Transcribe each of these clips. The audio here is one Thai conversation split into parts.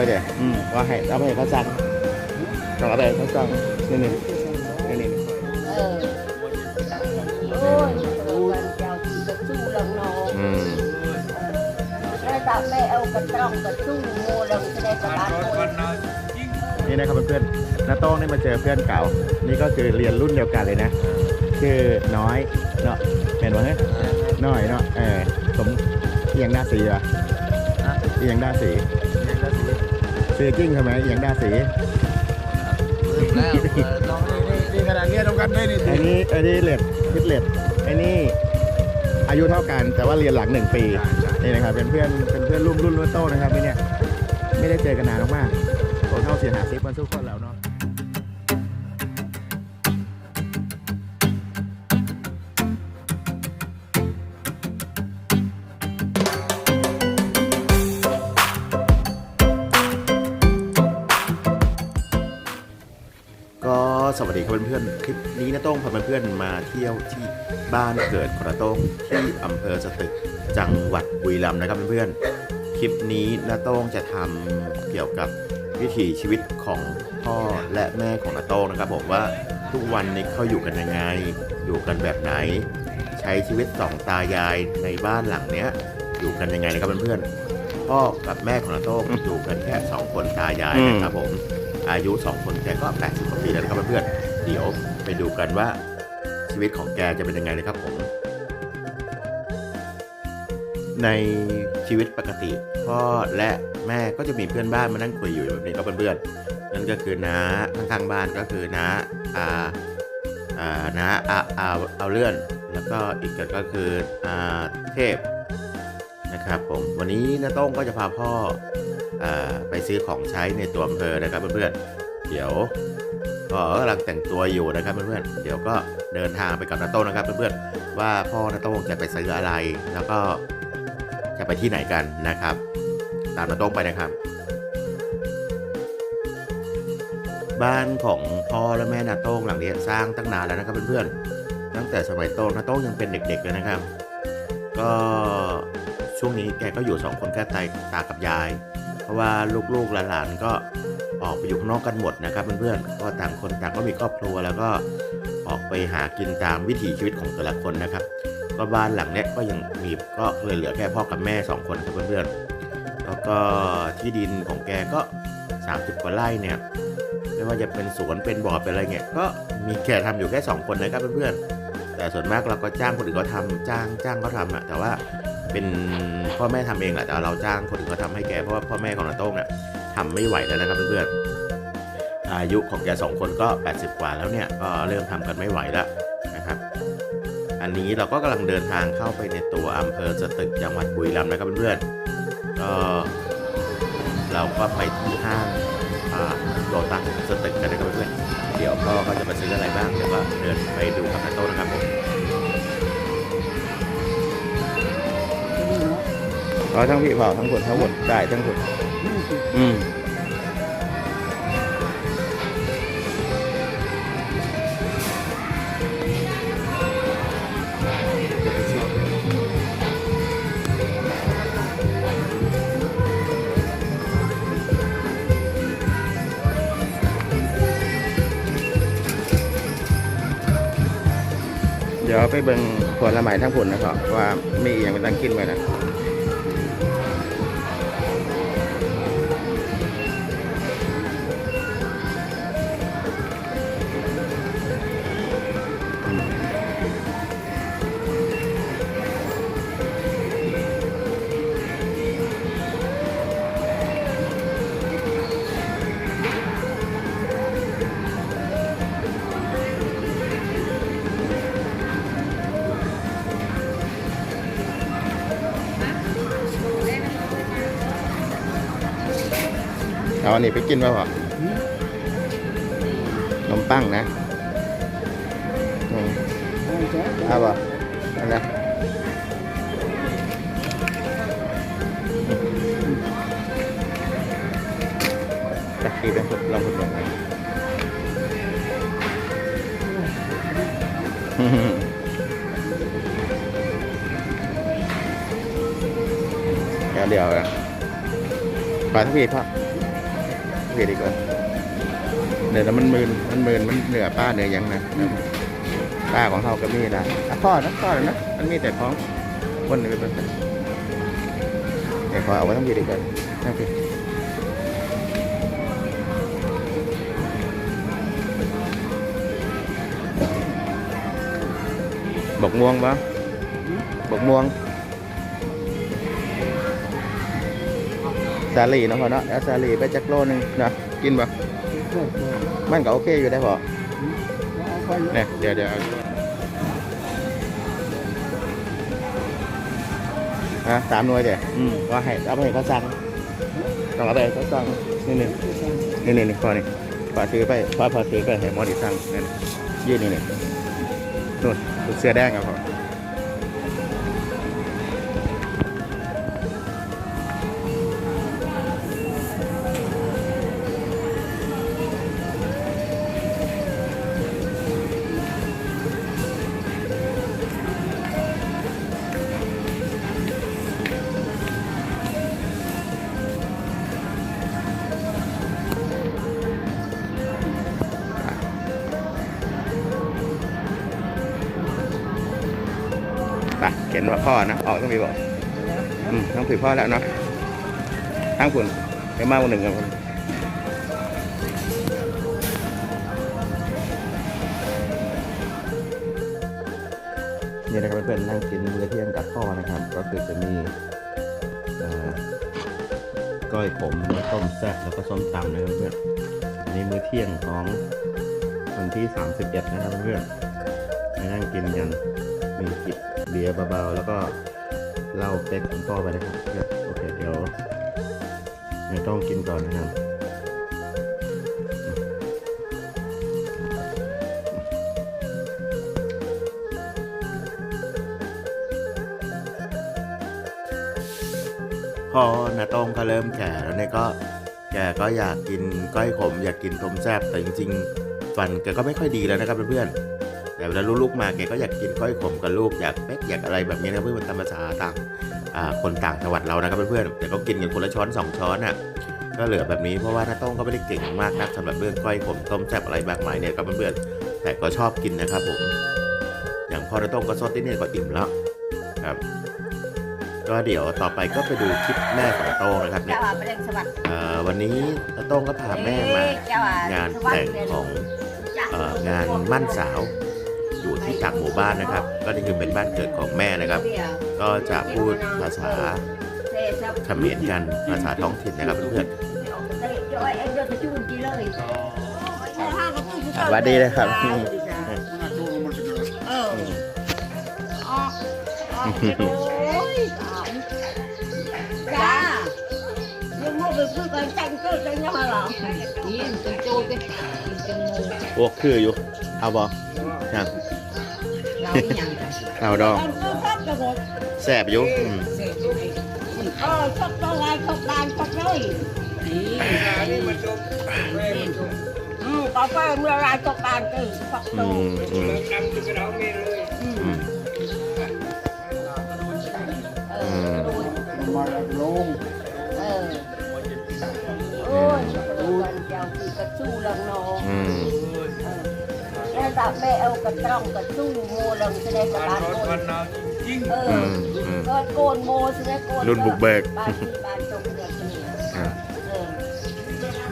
วยเดี๋ยวอืมว่าให้เอาไปให้เขาสั่งต้องเอาไปให้เขาสั่งนี่นี่นี่นี่เออโอ้ยวันเจ้าที่กระชู้ลังนองอืมแล้ตาแม่เอากระตรองกระชู้โมลังแสดงกระบาดโอ้ยนี่นะครับเพื่อนๆน้าโต้งได้มาเจอเพื่อนเก่า นี่ก็คือเรียนรุ่นเดียวกันเลยนะ คือน้อยเนาะเห็นไหมน้อยเนาะเออสมเอียงด้าสีเหรอเอียงด้าสี ซื้อกิ้งทำไมอย่างด้าสีนี่ขนาดนี้ตรงกันได้นี่ไอ้นี่ไอ้นี่เลดพิดเลดไอ้นี่อายุเท่ากันแต่ว่าเรียนหลังหนึ่งปีนี่นะครับเป็นเพื่อนเป็นเพื่อนรุ่นรุ่นรุ่นโตนะครับนี่เนี่ยไม่ได้เจอกันนานมากๆผมเท่าเสียหาซิปมันสู้คนแล้วเนาะ เพื่อนๆคลิปนี้นะโต้งพาเพื่อนๆมาเที่ยวที่บ้านเกิดของนาโต้งที่อำเภอสตึกจังหวัดบุรีรัมย์นะครับเพื่อนๆคลิปนี้นาโต้งจะทำเกี่ยวกับวิถีชีวิตของพ่อและแม่ของนาโต้งนะครับผมว่าทุกวันนี้เขาอยู่กันยังไง อยู่กันแบบไหน ใช้ชีวิตสองตายายในบ้านหลังเนี้ยอยู่กันยังไงนะครับเพื่อนๆพ่อกับแม่ของนาโต้งอยู่กันแค่สองคนตายายนะครับผมอายุสองคนแกก็ 80 กว่าปีแล้วนะครับเพื่อนๆ เดี๋ยวไปดูกันว่าชีวิตของแกจะเป็นยังไงนะครับผม ในชีวิตปกติพ่อและแม่ก็จะมีเพื่อนบ้านมานั่งคุยอยู่แบบนี้ก็เพื่อนนั่นก็คือน้าข้างๆบ้านก็คือน้าอาอ่าน้าอาอาเอาเลื่อน แล้วก็อีกก็คืออาเทพนะครับผมวันนี้น้าต้งก็จะพาพ่ออไปซื้อของใช้ในตัวอำเภอนะครับเพื่อนๆเดี๋ยว ก็กำลังแต่งตัวอยู่นะครับเพื่อนๆเดี๋ยวก็เดินทางไปกับนาโต้งนะครับเพื่อนๆว่าพ่อนาโต้งจะไปซื้ออะไร แล้วก็จะไปที่ไหนกันนะครับ ตามนาโต้งไปนะครับ บ้านของพ่อและแม่นาโต้งหลังนี้สร้างตั้งนานแล้วนะครับเพื่อนๆตั้งแต่สมัยโต้งนาโต้งยังเป็นเด็กๆเลยนะครับ ก็ช่วงนี้แกก็อยู่สองคนแค่ตายตากับยาย เพราะว่าลูกๆหลานๆก็ ออกไปอยู่ข้างนอกกันหมดนะครับเพื่อนๆก็ต่างคนต่างก็มีครอบครัวแล้วก็ออกไปหากินตามวิถีชีวิตของแต่ละคนนะครับ ก็บ้านหลังเนี้ยก็ยังมีก็เลยเหลือแค่พ่อกับแม่สองคนครับเพื่อนๆแล้วก็ที่ดินของแกก็ 30 กว่าไร่เนี่ยไม่ว่าจะเป็นสวนเป็นบ่อเป็นอะไรเงี้ยก็มีแกทำอยู่แค่สองคนนะครับเพื่อนๆแต่ส่วนมากเราก็จ้างคนอื่นเขาทำจ้างจ้างเขาทำอะแต่ว่าเป็นพ่อแม่ทำเองแหละแต่เราจ้างคนอื่นเขาทำให้แกเพราะว่าพ่อแม่ของนาโต้งเนี่ย ทำไม่ไหวแล้วนะครับเพื่อนๆอายุของแกสองคนก็ 80 กว่าแล้วเนี่ยก็เริ่มทำกันไม่ไหวแล้วนะครับ อันนี้เราก็กำลังเดินทางเข้าไปในตัวอำเภอสตึกจังหวัดบุรีรัมย์นะครับเพื่อนๆก็เราก็ไปที่ห้างโลตัสสตึกกันนะครับเพื่อนๆเดี๋ยวพ่อก็จะไปซื้ออะไรบ้างเดี๋ยวก็เดินไปดูกับนาโต้นะครับผมอ๋อทั้งพี่เผาทั้งผลทั้งหมดได้ทั้งผล อืมเดี๋ยวไปเบิ่งผลไม้ทั้งผลนะครับว่ามีอย่างเป็นตั้งกินไปนะ เอาอันนี้ไปกินป่ะพ่อนมปังนะเอาป่ะเอาละไปดีเป็นลองพูดก่อนเดี๋ยวเดี๋ยวนะปทั้งพี่พ่อ พี่ดีกว่าเดี๋ยวแล้วมันมืนมันมืนมันเหนือป้าเหนือยังนะป้าของเขาก็มีนะอะพ่อนะพ่อนะมันมีแต่ของคนหนึ่งเป็นเดี๋ยวขอเอาไว้ทั้งพี่ดีกว่าทั้งพี่บกม่วงปะบกม่วง สาลีเนาะพ่อเนาะเอาสาลีไปจักโลหนึงนะกินปะมันก็โอเคอยู่ได้พอเนี่ยเดี๋ยวเดี๋ยวเอาอะสามหน่วยเดี๋ยวอืมก็ให้เอาไปให้เขาสั่งต้องเอาไปให้เขาสั่งนี่นี่นี่นี่นี่พอนี่พอซื้อไปพอพอซื้อไปให้หมอดีสั่งนี่นี่ยืนนี่นี่นู่นเสื้อแดงครับพ่อ ปเขียนว่าพ่อนะ ออกต้องมีบอกอืมต้องถือพ่อแล้วเนาะทั้งคุณไปมากกว่าหนึ่งครับคุณนี่นะครับเพื่อนๆนั่งกินมื้อเที่ยงกับพ่อนะครับ ก็คือจะมีก้อยผมต้มแซ่บแล้วก็ส้มตำนะครับเพื่อนอันนี้มื้อเที่ยงของวันที่ 31 นะครับเพื่อนมานั่งกินกันมีจิบ เบียร์เบาๆแล้วก็เหล้าเป๊กของพ่อไปนะครับเดี๋ยวโอเคเดี๋ยวเดี๋ยวต้องกินก่อนนะครับพอนาตรงก็เริ่มแก่แล้วเนี่ยก็แกก็อยากกินก้อยขมอยากกินต้มแซ่บแต่จริงๆ ฟันแกก็ไม่ค่อยดีแล้วนะครับเพื่อนๆ แต่เวลาลูกๆมาแกก็อยากกินก้อยขมกับลูกอยากเป๊กอยากอะไรแบบนี้นะเพื่อนมันตามภาษาต่างอ่าคนต่างจังหวัดเรานะครับเพื่อนๆแต่ก็กินกันคนละช้อนสองช้อนอะก็เหลือแบบนี้เพราะว่าน้าต้องก็ไม่ได้เก่งมากนักสำหรับเรื่องก้อยขมต้มแซ่บอะไรมากมายเนี่ยครับเพื่อนๆแต่ก็ชอบกินนะครับผม อย่างพ่อน้าต้องก็ซดที่นี่ก็อิ่มแล้วครับก็เดี๋ยวต่อไปก็ไปดูคลิปแม่ของโต้งนะครับเนี่ยเจ้าว่าไปเล่นสวัสดิ์เอ่อวันนี้น้าโต้งก็พาแม่มาเจ้าว่งานแต่งของเอ่องานมั่นสาว อยู่ที่ต่างหมู่บ้านนะครับ ก็นี่คือเป็นบ้านเกิดของแม่นะครับ ก็จะพูดภาษาเขมรกันภาษาท้องถิ่นนะครับเพื่อนๆสวัสดีนะครับเอออ๋ออ๋อโอ้ยจ้ายังไม่ไปพูดกันจังก็จังยังมาหรอนี่เป็นโจ้กันเป็นโมพวกคืออยู่ เอาบอครับเราอย่างไร เอาดองตอนก็พักกันหมดแสบอยู่อืมเออชอบตัวไรชอบดานชอบเลยอืมกาแฟเมื่อไรชอบดานก็ชอบอืตัวมอืมอืมอืมเออดูมาลงเออโอ้ยวันเจ้าคือกระชู้ลังนองอืม แล้วตาแม่เอากระตรองกระชู้โมลังแสดงกับบ้านโมเออือมอืมก็โกนโมแสดงโกนรุ่นบุกเบิกบ้านที่บ้านตรงเนี่ยนี่อะเออ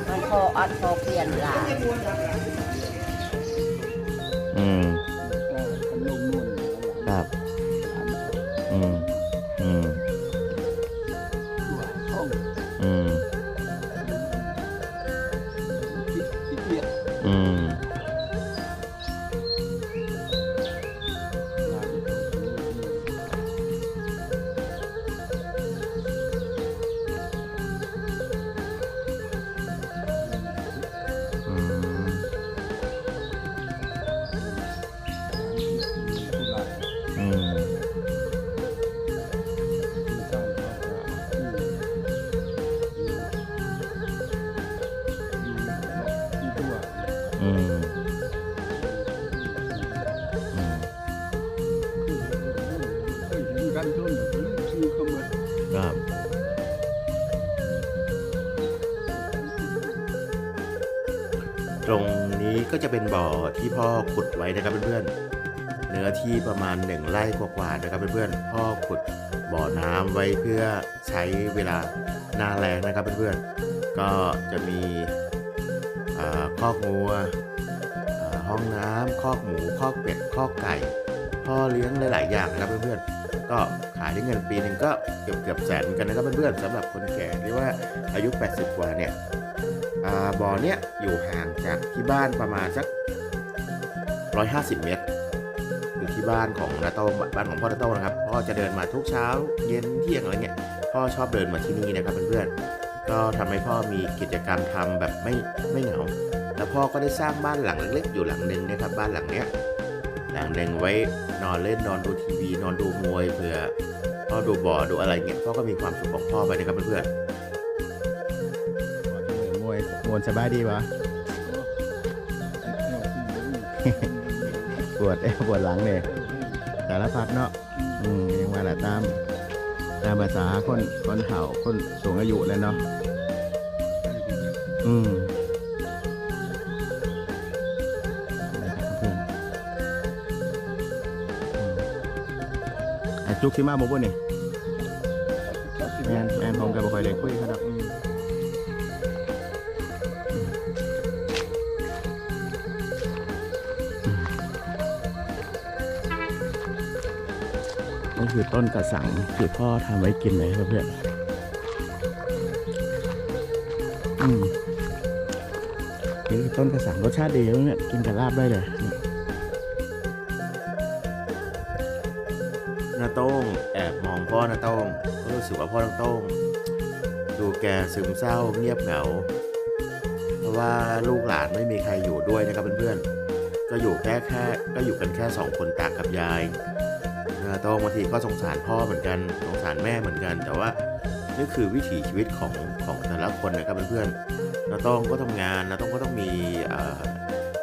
มันพออัดพอเปลี่ยนหลาย จะเป็นบ่อที่พ่อขุดไว้นะครับเพื่อนๆ เนื้อที่ประมาณหนึ่งไร่กว่าๆนะครับเพื่อนๆ พ่อขุดบ่อน้ำไว้เพื่อใช้เวลาหน้าแรงนะครับเพื่อนๆ ก็จะมีคอกงัวห้องน้ำคอกหมูคอกเป็ดคอกไก่ พ่อเลี้ยงหลาย ๆ อย่างนะครับเพื่อนๆ ก็ขายได้เงินปีหนึ่งก็เกือบเกือบแสนเหมือนกันนะครับเพื่อนๆสำหรับคนแก่ที่ว่าอายุ 80 กว่าเนี่ย บ่อเนี้ยอยู่ห่างจากที่บ้านประมาณสัก 150 เมตรอยู่ที่บ้านของนาโต้บ้านของพ่อนาโต้นะครับพ่อจะเดินมาทุกเช้าเย็นเที่ยงอะไรเงี้ยพ่อชอบเดินมาที่นี่นะครับเพื่อนๆก็ทำให้พ่อมีกิจกรรมทำแบบไม่ไม่เหงาแล้วพ่อก็ได้สร้างบ้านหลังเล็กๆอยู่หลังหนึ่งนะครับบ้านหลังเนี้ยหลังหนึ่งไว้นอนเล่นนอนดูทีวี นอนดูมวยเผื่อพ่อดูบ่อดูอะไรเงี้ยพ่อก็มีความสุขของพ่อไปนะครับเพื่อนๆ มวยมวนสบายดีวะปวดเอวปวดหลังเนี่ยสารพัดเนาะอืมยังว่าแหละตามตามภาษาคนคนเฒ่าคนสูงอายุเลยเนาะอืมนะครับเพื่อนอืมอะจุกสิมาบ่บ่นี่แมนแมนผมกับบ่ค่อยได้คุยเขา คือต้นกระสังที่พ่อทำไว้กินเลยครับเพื่อนอืมนี่คือต้นกระสังรสชาติดีเนี่ยกินกับลาบได้เลยนาโต้งแอบมองพ่อนาโต้งก็รู้สึกว่าพ่อนาโต้งดูแกซึมเศร้าเงียบเหงา เพราะว่าลูกหลานไม่มีใครอยู่ด้วยนะครับเพื่อนๆก็อยู่แค่แค่ก็อยู่กันแค่สองคนตากับยายาโต้งบางทีก็สงสารพ่อเหมือนกันสงสารแม่เหมือนกัน แต่ว่านี่คือวิถีชีวิตของของแต่ละคนนะครับเพื่อนๆนาโต้งก็ทำงานนาโต้งก็ต้องมี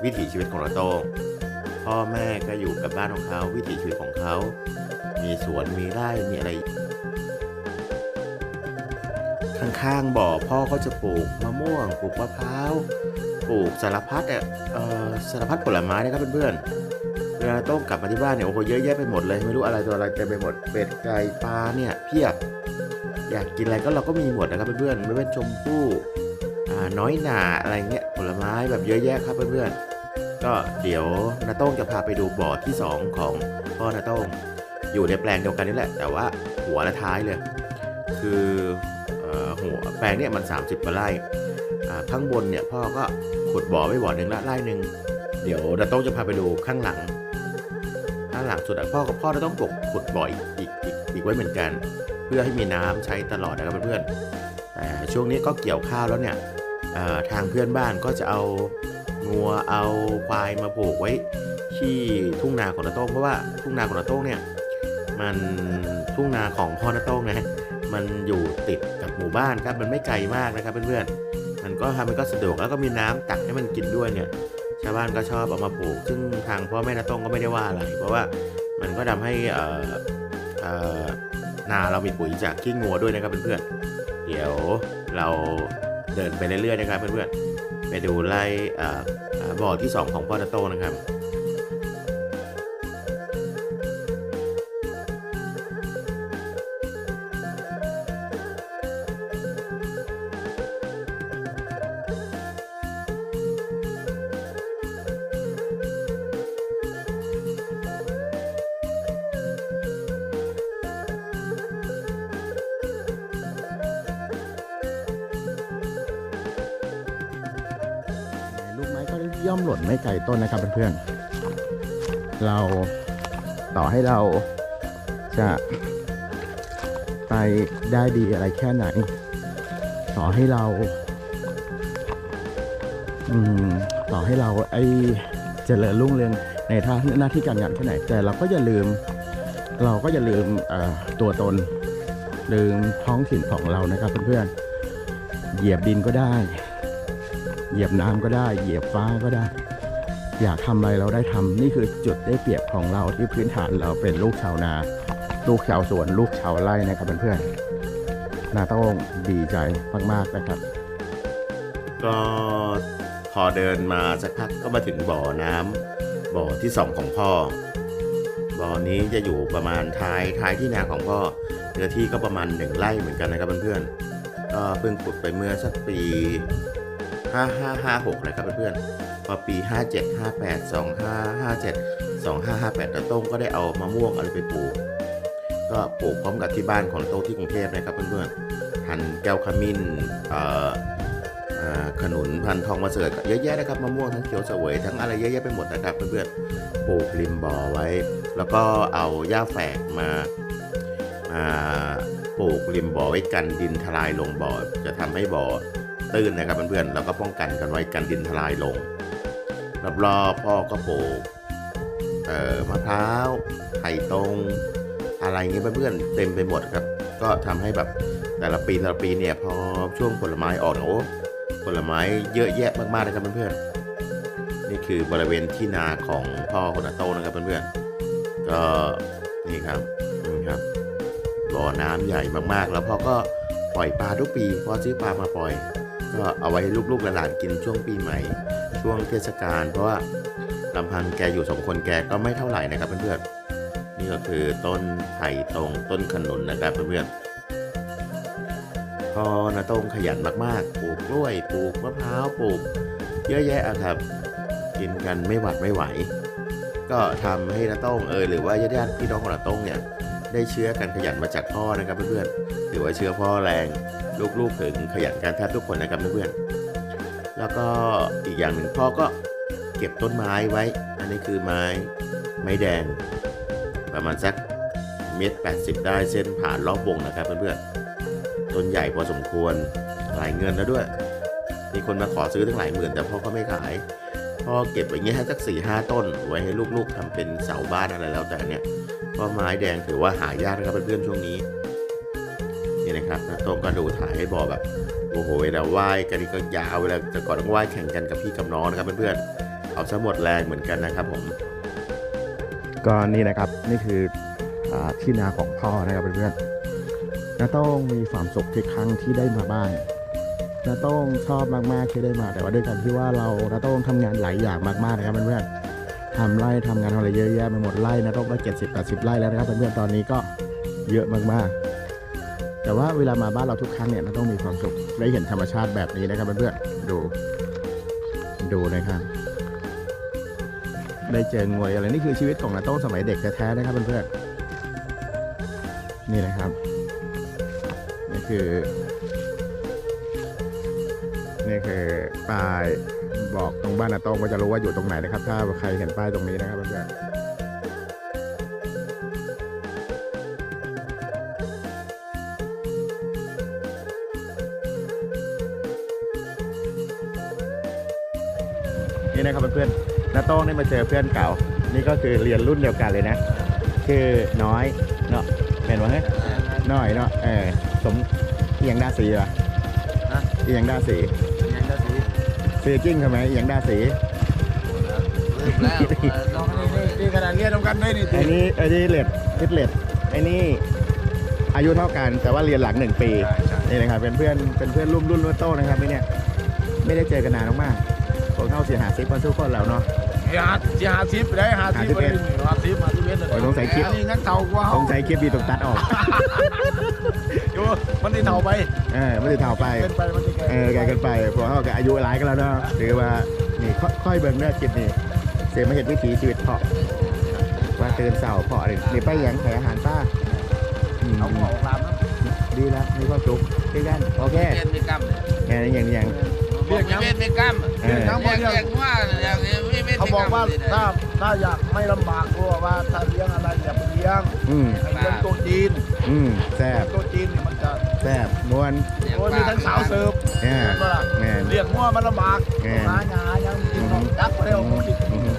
วิถีชีวิตของนาโต้งพ่อแม่ก็อยู่กับบ้านของเขาวิถีชีวิตของเขา มีสวนมีไร่มีอะไรข้างๆบ่อพ่อก็จะปลูกมะม่วงปลูกมะพร้าวปลูกสารพัดอะสารพัดผลไม้นะครับเพื่อนๆ วลาต้องกลับมาที่บ้านเนี่ยโอ้โหเยอะแยะไปหมดเลยไม่รู้อะไรตัวอะไรเต็มไปหมดเป็ดไก่ปลาเนี่ยเพียบอยากกินอะไรก็เราก็มีหมดนะครับเพื่อนๆไม่เป็นชมพู่น้อยหนาอะไรเงี้ยผลไม้แบบเยอะแยะครับเพื่อนๆก็เดี๋ยวนาโต้งจะพาไปดูบ่อที่สองของพ่อนาโต้งอยู่ในแปลงเดียวกันนี่แหละ แต่ว่าหัวและท้ายเลย คืออหัวแปลงเนี่ยมัน 30กว่าไร่ข้างบนเนี่ยพ่อก็ขุดบ่อไว้บ่อหนึ่งละไร่หนึ่งเดี๋ยวดาโต้งจะพาไปดูข้างหลัง หลังสุดพ่อกับพ่อจะต้องปกขุดบ่ออีกอีกอีกอีกไว้เหมือนกัน เพื่อให้มีน้ำใช้ตลอดนะครับเพื่อนๆช่วงนี้ก็เกี่ยวข้าวแล้วเนี่ยทางเพื่อนบ้านก็จะเอางัวเอาควายมาผูกไว้ที่ทุ่งนาของนาโต้งเพราะว่าทุ่งนาของนาโต้งเนี่ยมันทุ่งนาของพ่อนาโต้งนะมันอยู่ติดกับหมู่บ้านครับมันไม่ไกลมากนะครับเพื่อนๆมันก็ทำให้ก็สะดวกแล้วก็มีน้ำตักให้มันกินด้วยเนี่ย ชาวบ้านก็ชอบเอามาปลูก ซึ่งทางพ่อแม่นาต้งก็ไม่ได้ว่าอะไร เพราะว่ามันก็ทำให้นาเรามีปุ๋ยจากขี้งัวด้วยนะครับเพื่อนๆ เดี๋ยวเราเดินไปเรื่อยๆนะครับเพื่อนๆ ไปดูไร่บ่อที่สองของพ่อนาโต้งนะครับ ย่อมหล่นไม่ไกลต้นนะครับเพื่อนๆ เราต่อให้เราจะไปได้ดีอะไรแค่ไหน ต่อให้เรา อืม ต่อให้เราไอเจริญรุ่งเรืองในท่าหน้าที่การงานแค่ไหน แต่เราก็อย่าลืม เราก็อย่าลืมตัวตน ลืมท้องถิ่นของเรานะครับเพื่อนๆ เหยียบดินก็ได้ เหยียบน้ำก็ได้ เหยียบฟ้าก็ได้ อยากทำอะไรเราได้ทำนี่คือจุดได้เปรียบของเราที่พื้นฐานเราเป็นลูกชาวนา ลูกชาวสวนลูกชาวไร่นะครับเพื่อนๆนาต้องดีใจมากๆนะครับ ก็พอเดินมาสักพักก็มาถึงบ่อน้ำบ่อที่สองของพ่อ บ่อนี้จะอยู่ประมาณท้ายท้ายที่นาของพ่อเนื้อที่ก็ประมาณหนึ่งไร่เหมือนกันนะครับเพื่อนๆก็เพิ่งขุดไปเมื่อสักปี 5556นะครับเพื่อนๆพอปี 57 58 2557 2558ตาโต้งก็ได้เอามะม่วงอะไรไปปลูก ก็ปลูกพร้อมกับที่บ้านของโต้งที่กรุงเทพนะครับเพื่อนๆพันแก้วขมิ้นเอ่อขนุนพันธุ์ทองมาเสริฐเยอะแยะนะครับมะม่วงทั้งเขียวเสวยทั้งอะไรเยอะแยะไปหมดนะครับเพื่อนๆปลูกริมบ่อไว้ แล้วก็เอาหญ้าแฝกมามาปลูกริมบ่อไว้กันดินทลายลงบ่อจะทำให้บ่อ ตื้นนะครับเพื่อนๆ แล้วก็ป้องกันกันไว้กันดินทลายลง รอบๆพ่อก็ปลูกเอ่อมะพร้าวไผ่ตรงอะไรเงี้ยเพื่อนๆเต็มไปหมดครับ ก็ทำให้แบบแต่ละปีแต่ละปีเนี่ยพอช่วงผลไม้ออกโอ้ผลไม้เยอะแยะมากๆนะครับเพื่อนๆนี่คือบริเวณที่นาของพ่อคนอาโตนะครับเพื่อนๆก็นี่ครับนี่ครับบ่อน้ำใหญ่มากๆ แล้วพ่อก็ปล่อยปลาทุกปีพ่อซื้อปลามาปล่อย ก็เอาไว้ให้ลูกๆหลานๆกินช่วงปีใหม่ ช่วงเทศกาลเพราะว่าลำพังแกอยู่สองคนแกก็ไม่เท่าไหร่นะครับเพื่อนๆนี่ก็คือต้นไผ่ตรงต้นขนุนนะครับเพื่อนๆพอนาต้งขยันมากๆปลูกกล้วยปลูกมะพร้าวปลูก เยอะแยะอะครับกินกันไม่หวัดไม่ไหว ก็ทำให้นาต้งเออหรือว่าญาติพี่น้องของนาต้งเนี่ยได้เชื้อกันขยันมาจากพ่อนะครับเพื่อนๆถือว่าเชื้อพ่อแรง ลูกๆถึงขยันกันแทบทุกคนนะครับเพื่อนๆแล้วก็อีกอย่างหนึ่งพ่อก็เก็บต้นไม้ไว้ อันนี้คือไม้ไม้แดง ประมาณสักเมตรแปดสิบได้เส้นผ่านรอบวงนะครับเพื่อนๆต้นใหญ่พอสมควรหลายเงินแล้วด้วย มีคนมาขอซื้อทั้งหลายหมื่นแต่พ่อก็ไม่ขายพ่อเก็บไว้เงี้ยสักสี่ห้าต้น ไว้ให้ลูกๆทำเป็นเสาบ้านอะไรแล้วแต่เนี่ยเพราะไม้แดงถือว่าหายากนะครับเพื่อนๆช่วงนี้ นี่นะครับนะโต้งก็ดูถ่ายให้บอกแบบโอ้โหเวลาไหว้กันนี่ก็ยาวเวลาแต่ก่อนต้องไหว้แข่งกันกับพี่กับน้องนะครับเพื่อนๆเอาซะหมดแรงเหมือนกันนะครับผมก็นี่นะครับนี่คืออที่นาของพ่อนะครับเพื่อนๆน้าโต้งมีความสุขทุกครั้งที่ได้มาบ้านน้าโต้งชอบมากๆที่ได้มาแต่ว่าด้วยกันที่ว่าเราน้าโต้งทำงานหลายอย่างมากๆนะครับเพื่อนๆทำไร่ทำงานอะไรเยอะแยะไปหมดไร่น้าต้องก็เจ็ดสิบแปดสิบไร่แล้วนะครับเพื่อนๆตอนนี้ก็เยอะมากๆ แต่ว่าเวลามาบ้านเราทุกครั้งเนี่ยน้าต้องมีความสุขได้เห็นธรรมชาติแบบนี้นะครับเพื่อนๆดูดูนะครับได้เจองวยอะไรนี่คือชีวิตของนาโต้งสมัยเด็กแท้ๆนะครับเพื่อนๆนี่นะครับนี่คือนี่คือป้ายบอกตรงบ้านนาโต้งก็จะรู้ว่าอยู่ตรงไหนนะครับ ถ้าใครเห็นป้ายตรงนี้นะครับเพื่อนๆ ครับเพื่อนๆนาโต้งได้มาเจอเพื่อนเก่า นี่ก็คือเรียนรุ่นเดียวกันเลยนะ คือน้อยเนาะเห็นไหมเฮ้ยน้อยเนาะเออสมเอียงด้าสีวะเอียงด้าสียังได้สิซื้อจริงใช่ไหมเอียงด้าสีลืมแล้วลองนี่นี่ขนาดเรียนทำกันด้วยนี่ไอ้นี่ไอ้นี่เลดคิดเลดไอ้นี่อายุเท่ากันแต่ว่าเรียนหลังหนึ่งปีนี่นะครับเป็นเพื่อนเป็นเพื่อนรุ่นรุ่นรุ่นโตนะครับนี่เนี่ยไม่ได้เจอกันนานมากๆผม เข้าเสียหาซิปมาสู้คนแล้วเนาะหาจีหาซิปได้หาซิปไปหาซิปมาซิปเอ็ดโอ้ยสงสัยคลิป นี่งั้นเท่ากว่าสงสัยคลิปดีตกตัดออกอยู่มันได้เท่าไป เออไม่ได้เท่าไปเป็นไปมันจะแก่เออแกเกันไปเพราะเขาก็อายุหลายกันแล้วเนาะหรือว่านี่ค่อยค่อยเบิ่งเนื้อคลิปนี่เสียมาเห็นวิถีชีวิตเพาะว่าตื่นเสาร์เพาะนี่นี่ไปหยังแขอาหารป้าอืมเอาหมอกลามนะดีแล้วมีความสุขด้วยกันโอเคเล่นไม่กล้ำแค่นี้อย่างอย่าง เรียกน้ำ วิเวทกรรมเออ เรียกเรีว่าเยกวิเวทกรรเขาบอกว่าถ้าถ้าอยากไม่ลำบากก็บอว่าถ้าเลี้ยงอะไรอย่าไปเลี้ยงอืมให้เลี้ยงตัวจีนอืมแซ่บตัวจีนเนี่ยมันจะแซ่บนวนโอ้ยมีทั้งสาวเสิร์ฟเนี่ะแม่เรียกมั่วมันลำบากแม่นหงายังจักเร็วอือ